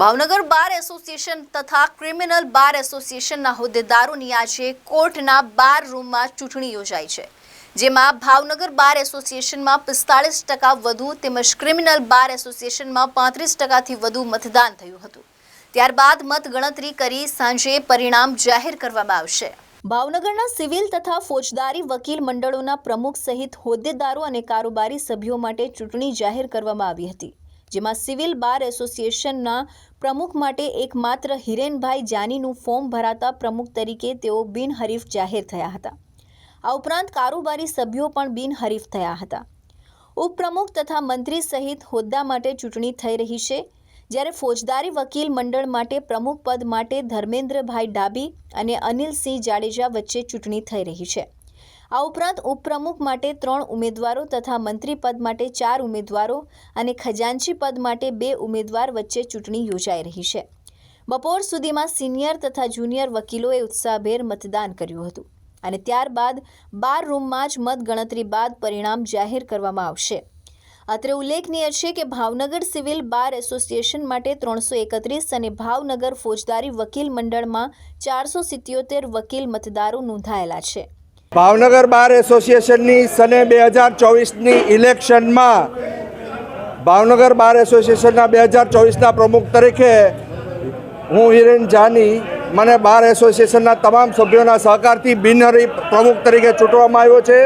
Bhavnagar bar association તથા criminal bar એસોસિએશનના હોદ્દેદારોની આજે કોર્ટના બાર રૂમમાં ચૂંટણી યોજાઈ છે, જેમાં ભાવનગર બાર એસોસિએશનમાં પિસ્તાળીસ ટકા વધુ તેમજ ક્રિમિનલ બાર એસોસિએશનમાં પાંત્રીસ ટકાથી વધુ મતદાન થયું હતું. ત્યારબાદ મતગણતરી કરી સાંજે પરિણામ જાહેર કરવામાં આવશે. ભાવનગરના સિવિલ તથા ફોજદારી વકીલ મંડળોના પ્રમુખ સહિત હોદ્દેદારો અને કારોબારી સભ્યો માટે ચૂંટણી જાહેર કરવામાં આવી હતી. જેમાં સિવિલ બાર એસોસિએશનના પ્રમુખ માટે એકમાત્ર હિરેનભાઈ જાનીનું ફોર્મ ભરાતા પ્રમુખ તરીકે તેઓ બિનહરીફ જાહેર થયા હતા. આ ઉપરાંત કારોબારી સભ્યો પણ બિનહરીફ થયા હતા. ઉપપ્રમુખ તથા મંત્રી સહિત હોદ્દા માટે ચૂંટણી થઈ રહી છે. જ્યારે ફોજદારી વકીલ મંડળ માટે પ્રમુખ પદ માટે ધર્મેન્દ્રભાઈ ડાબી અને અનિલસિંહ જાડેજા વચ્ચે ચૂંટણી થઈ રહી છે. આ ઉપરાંત ઉપપ્રમુખ માટે ત્રણ ઉમેદવારો તથા મંત્રી પદ માટે ચાર ઉમેદવારો અને ખજાનચી પદ માટે બે ઉમેદવાર વચ્ચે ચૂંટણી યોજાઈ રહી છે. બપોર સુધીમાં સિનિયર તથા જુનિયર વકીલોએ ઉત્સાહભેર મતદાન કર્યું હતું અને ત્યારબાદ બાર રૂમમાં જ મતગણતરી બાદ પરિણામ જાહેર કરવામાં આવશે. અત્રે ઉલ્લેખનીય છે કે ભાવનગર સિવિલ બાર એસોસિએશન માટે ત્રણસો એકત્રીસ અને ભાવનગર ફોજદારી વકીલ મંડળમાં ચારસો સિત્યોતેર વકીલ મતદારો નોંધાયેલા છે. ભાવનગર બાર એસોસિએશનની સને બે હજાર ચોવીસની ઇલેક્શનમાં ભાવનગર બાર એસોસિએશનના બે હજાર ચોવીસના પ્રમુખ તરીકે હું હિરેન જાની મને બાર એસોસિએશનના તમામ સભ્યોના સહકારથી બિનહરીફ પ્રમુખ તરીકે ચૂંટવામાં આવ્યો છે.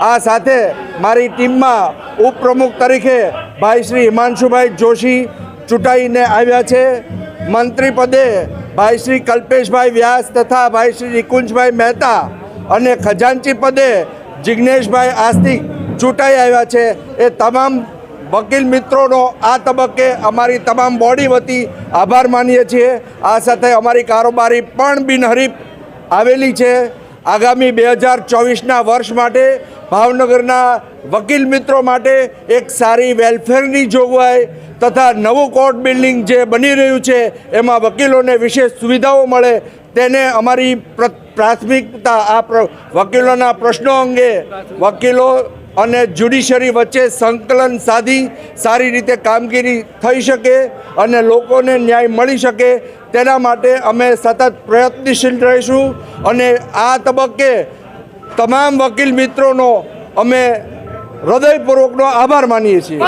આ સાથે મારી ટીમમાં ઉપપ્રમુખ તરીકે ભાઈ શ્રી હિમાંશુભાઈ જોશી ચૂંટાઈને આવ્યા છે. મંત્રી પદે ભાઈ શ્રી કલ્પેશભાઈ વ્યાસ તથા ભાઈ શ્રી નિકુંજભાઈ મહેતા અને ખજાનચી પદે જિજ્ઞેશભાઈ આસ્તિક ચૂંટાઈ આવ્યા છે. એ તમામ વકીલ મિત્રોનો આ તબક્કે અમારી તમામ બોડી વતી આભાર માનીએ છીએ. આ સાથે અમારી કારોબારી પણ બિનહરીફ આવેલી છે. આગામી બે હજાર ચોવીસના વર્ષ માટે ભાવનગરના વકીલ મિત્રો માટે એક સારી વેલફેરની જોગવાઈ તથા નવું કોર્ટ બિલ્ડિંગ જે બની રહ્યું છે, એમાં વકીલોને વિશેષ સુવિધાઓ મળે તેને અમારી પ્ર- પ્રાથમિકતા, આ વકીલોના પ્રશ્નો અંગે વકીલો અને જ્યુડિશરી વચ્ચે સંકલન સાધી, સારી રીતે કામગીરી થઈ શકે અને લોકોને ન્યાય મળી શકે, તેના માટે અમે સતત પ્રયત્નશીલ રહીશું અને આ તબક્કે તમામ વકીલ મિત્રોનો અમે હૃદયપૂર્વકનો આભાર માનીએ છીએ.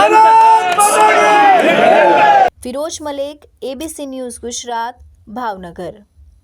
Firoz Malek ABC news Gujarat, Bhavnagar.